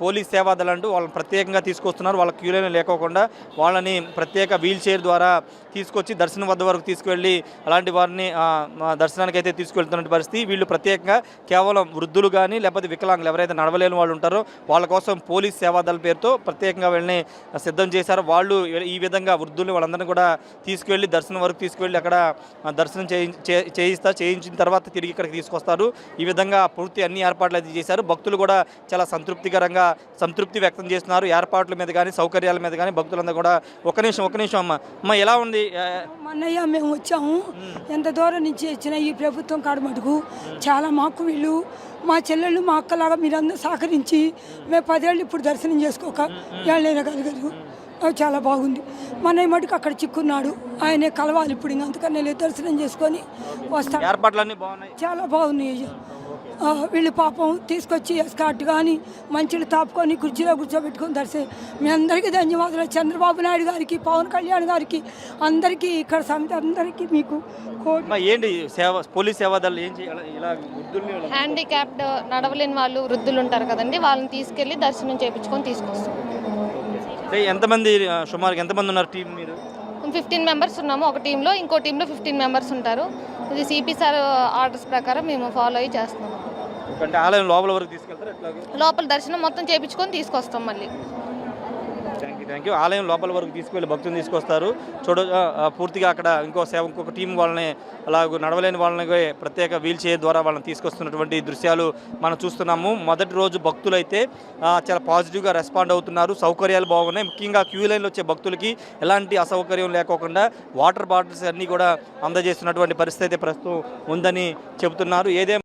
Police సేవాదలు అంటూ వాళ్ళని ప్రత్యేకంగా తీసుకొస్తున్నారు. వాళ్ళ క్యూలైన లేకోకుండా వాళ్ళని ప్రత్యేక వీల్ చైర్ ద్వారా తీసుకొచ్చి దర్శనం వద్ద వరకు తీసుకువెళ్ళి అలాంటి వారిని దర్శనానికి అయితే తీసుకువెళ్తున్న పరిస్థితి. వీళ్ళు ప్రత్యేకంగా కేవలం వృద్ధులు కానీ లేకపోతే వికలాంగులు ఎవరైతే నడవలేని వాళ్ళు ఉంటారో వాళ్ళ కోసం పోలీస్ సేవాదళ పేరుతో ప్రత్యేకంగా వీళ్ళని సిద్ధం చేశారు. వాళ్ళు ఈ విధంగా వృద్ధులు వాళ్ళందరినీ కూడా తీసుకువెళ్ళి దర్శనం వరకు తీసుకువెళ్ళి అక్కడ దర్శనం చేయిస్తా చేయించిన తర్వాత తిరిగి ఇక్కడికి తీసుకొస్తారు. ఈ విధంగా పూర్తి అన్ని ఏర్పాట్లు అయితే చేశారు. భక్తులు కూడా చాలా సంతృప్తిగా సంతృప్తికరంగా సంతృప్తి వ్యక్తం చేస్తున్నారు. ఏర్పాట్ల మీద కానీ సౌకర్యాల మీద కానీ భక్తులందరూ కూడా ఒక నిమిషం ఒక నిమిషం అమ్మ. అమ్మ ఎలా ఉంది? అన్నయ్య మేము వచ్చాము. ఎంత దూరం నుంచి వచ్చిన ఈ ప్రభుత్వం కాడ మటుకు చాలా మాకు వీళ్ళు మా చెల్లెళ్ళు మా అక్కలాగా మీరందరూ సహకరించి మేము. పదేళ్ళు ఇప్పుడు దర్శనం చేసుకోక ఏళ్ళైనా కలగదు చాలా బాగుంది. మన మటుకు అక్కడ చిక్కున్నాడు. ఆయనే కలవాలి ఇప్పుడు ఇంక. అందుకని నేను దర్శనం చేసుకొని వస్తాను ఏర్పాట్లన్నీ బాగున్నాయి. చాలా బాగున్నాయి వీళ్ళు పాపం తీసుకొచ్చి ఎస్కాట్ కానీ మంచిలు తాపుకొని కుర్చీలో కూర్చోబెట్టుకొని దర్శనం మీ అందరికీ ధన్యవాదాలు. చంద్రబాబు నాయుడు గారికి పవన్ కళ్యాణ్ గారికి అందరికీ ఇక్కడ సమితి అందరికీ మీకు ఏంటి సేవ పోలీస్ సేవాదళ్ళు ఏం హ్యాండిక్యాప్డ్ నడవలేని వాళ్ళు వృద్ధులు ఉంటారు కదండి వాళ్ళని తీసుకెళ్ళి దర్శనం చేయించుకొని తీసుకొస్తాం. ఎంతమంది ఆ, సుమారుగా ఎంతమంది ఉన్నారు టీం మీరు? ఫిఫ్టీన్ మెంబర్స్ ఉన్నాము. ఒక టీంలో ఇంకో టీంలో ఫిఫ్టీన్ మెంబర్స్ ఉంటారు. ఇది సిపి సార్ ఆర్డర్స్ ప్రకారం మేము ఫాలో అయ్యి చేస్తున్నాం అంటే ఆలయం లోపల వరకు తీసుకెళ్తారు? ఎట్లాగో? లోపల దర్శనం మొత్తం చేయించుకొని తీసుకొస్తాం మళ్ళీ. థ్యాంక్ యూ థ్యాంక్ యూ ఆలయం లోపల వరకు తీసుకువెళ్ళి భక్తులు తీసుకొస్తారు. చూడ పూర్తిగా అక్కడ ఇంకో సేవ ఇంకొక టీం వాళ్ళని అలా నడవలేని వాళ్ళని ప్రత్యేక వీల్ చైర్ ద్వారా వాళ్ళని తీసుకొస్తున్నటువంటి దృశ్యాలు మనం చూస్తున్నాము. మొదటి రోజు భక్తులు అయితే చాలా పాజిటివ్గా రెస్పాండ్ అవుతున్నారు. సౌకర్యాలు బాగున్నాయి. ముఖ్యంగా క్యూ లైన్లో వచ్చే భక్తులకి ఎలాంటి అసౌకర్యం లేకోకుండా వాటర్ బాటిల్స్ అన్నీ కూడా అందజేస్తున్నటువంటి పరిస్థితి అయితే ప్రస్తుతం ఉందని చెబుతున్నారు. ఏదే